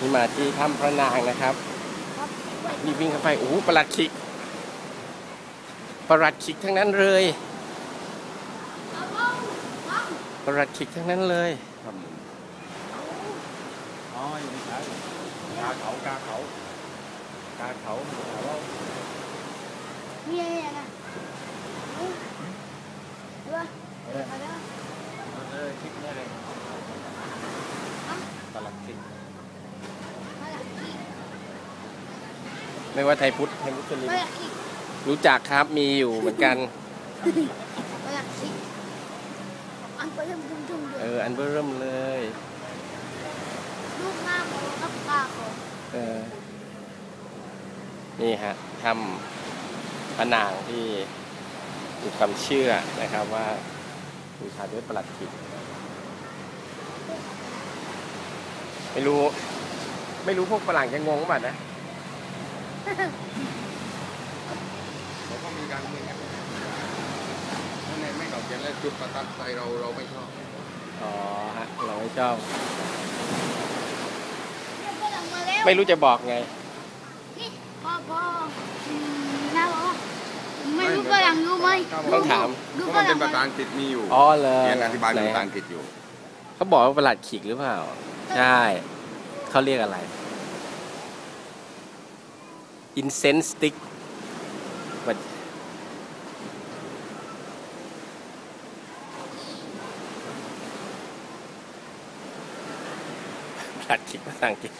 นี่มาที่ถ้ำพระนางนะครับนี่วิ่งเข้าไปโอ้โหประหลัดขิกประหลัดขิกทั้งนั้นเลยประหลัดขิกทั้งนั้นเลยครับอ๋ออยู่ในสายกาเขากาเขากาเขาเขาว่ามีอะไรนะเอาดูว่าเออเอาเด้อเออคลิปนี้เลยตลับสิมาหลักขี้ ไม่ว่าไทยพุทธไทยมุสลิมมาหลักขี้รู้จักครับมีอยู่เหมือนกันมาหลักขี้อันไปทำจุ่มๆเอเลยออันเบอร์เริ่มเลยลูกหน้าของกับตาของเออ นี่ฮะทำพระนางที่มีความเชื่อนะครับว่าบูชาด้วยประหลัดขิกไม่รู้ ไม่รู้พวกฝรั่งจะงงป่ะนะ เขาก็มีการคุยกันข้างในไม่เก่าเขียนแล้วจุดประทัดใส่เราเราไม่ชอบ อ๋อฮะเราไม่ชอบเรียกฝรั่งมาแล้วไม่รู้จะบอกไง นี่พ่อพ่ออืมน้าบอกว่าไม่รู้ฝรั่งรู้ไหมต้องถาม รู้เพราะฝมันรั่เป็งนภาษาอังกฤษมีอยู่อ๋อเลยเขียนอธิบายเป็นไหนภาษาฮะอังกฤษอยู่ เขาบอกว่าประหลัดขิกหรือเปล่า ใช่ เขาเรียกอะไร incense stick มันประหลัดขิกภาษาอังกฤษ